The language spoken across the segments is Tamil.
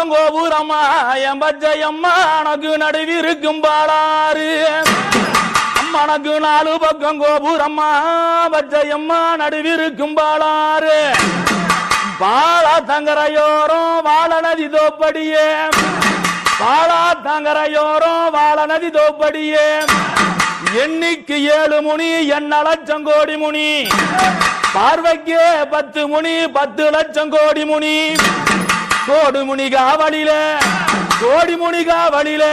பக்கம் கோபுரம்மா என் பஜ்ஜையம்மா உனக்கு நடுவிருக்கும் பாடாறு அம்மனக்கு நாலு பக்கம் கோபுரம்மா பச்சையம்மா நடுவிருக்கும் பாடாறு பாலா தங்கரையோரம் வாழ நதி தோப்படியே பாலா தங்கரையோரம் வாழ நதி தோப்படியே எண்ணிக்கு ஏழு முனி என்ன லட்சம் கோடி முனி பார்வைக்கே பத்து முனி பத்து லட்சம் கோடி முனி கோடுமுனிகா வழியில கோடிமுனிகா வழியில.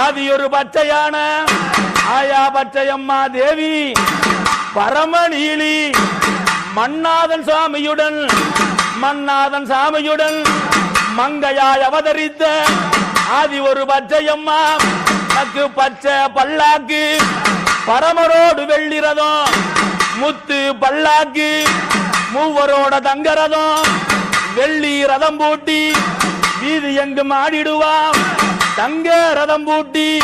ஆதி ஒரு பச்சையான ஆயா பச்சையம்மா தேவி பரமநீலி மன்னாதன் சாமியுடன் மன்னாதன் சாமியுடன் மங்கையாய் அவதரித்த ஆதி ஒரு பச்சையம்மா. தக்கு பச்சை பல்லாக்கு பரமரோடு வெள்ளிரதம் முத்து பல்லாக்கு மூவரோட தங்கரதம் வெள்ளி ரதம் பூட்டி வீதி எங்கும் ஆடிடுவாம். தங்க ரதம் பூட்டி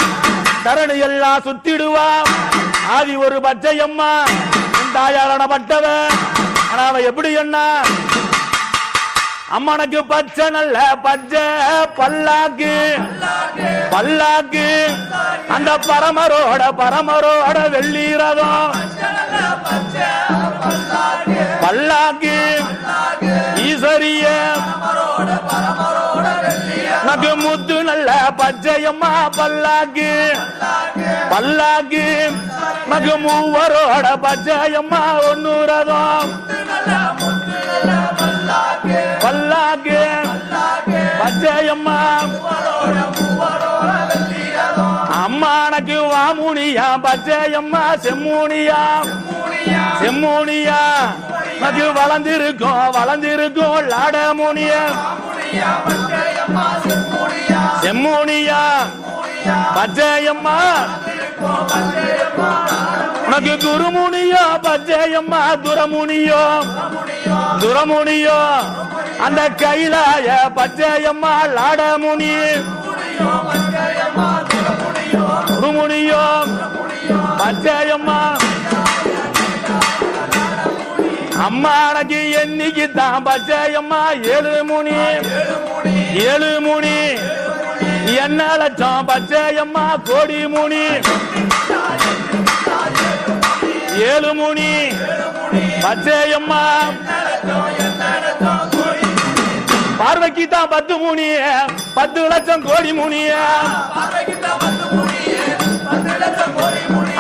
தரணி எல்லாம் சுத்திடுவாம். ஆதி ஒரு பச்சையம்மா தாயாரணப்பட்டவ ஆனா அவன் எப்படி என்ன அம்மனுக்கு பச்சை நல்ல பச்சை பல்லாக்கு. பல்லாக்கு. அந்த பரமரோட பரமரோட வெள்ளி ரதம். பல்லாக்கு. ஈஸ்வரிய நக்கு முத்து நல்ல பச்சையம்மா பல்லாக்கு. பல்லாக்கு. நக்கு மூவரோட பச்சையம்மா ஒன்னு ரதம் பல்லாக்கு. பச்சையம்மா. அம்மானக்கு வாமுனியா பச்சையம்மா செம்மூனியா. செம்மூனியா. நக்கு வளர்ந்திருக்கும் வளர்ந்திருக்கும் லாடமுனிய செம்மோனியா. பச்சையம்மா உனக்கு குருமுனியோ பச்சையம்மா துரமுனியோ. துரமுனியோ. அந்த கைலாய பச்சையம்மா லாடமுனி குருமுனியோ பச்சையம்மா அம்மானக்கு என்னைக்கு தான் பச்சையம்மா ஏழு முனி ஏழு முனி என்ன லட்சம் பச்சையம்மா கோடி முனி ஏழு முனி பச்சையம்மா பார்வைக்கு தான் பத்து முனி பத்து லட்சம் கோடி முனிய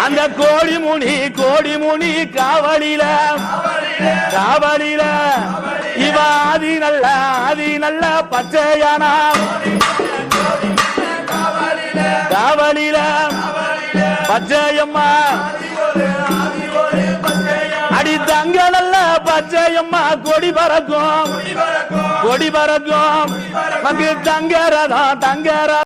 அந்த கோடிமுனி கோடிமுனி காவலில. காவலில. இவ ஆதி நல்ல ஆதி நல்ல பச்சையானா. காவலில. பச்சையம்மா. அடி தங்க நல்ல பச்சையம்மா கொடி பறக்கும். கொடி பறக்கும். தங்கரதா தங்கரா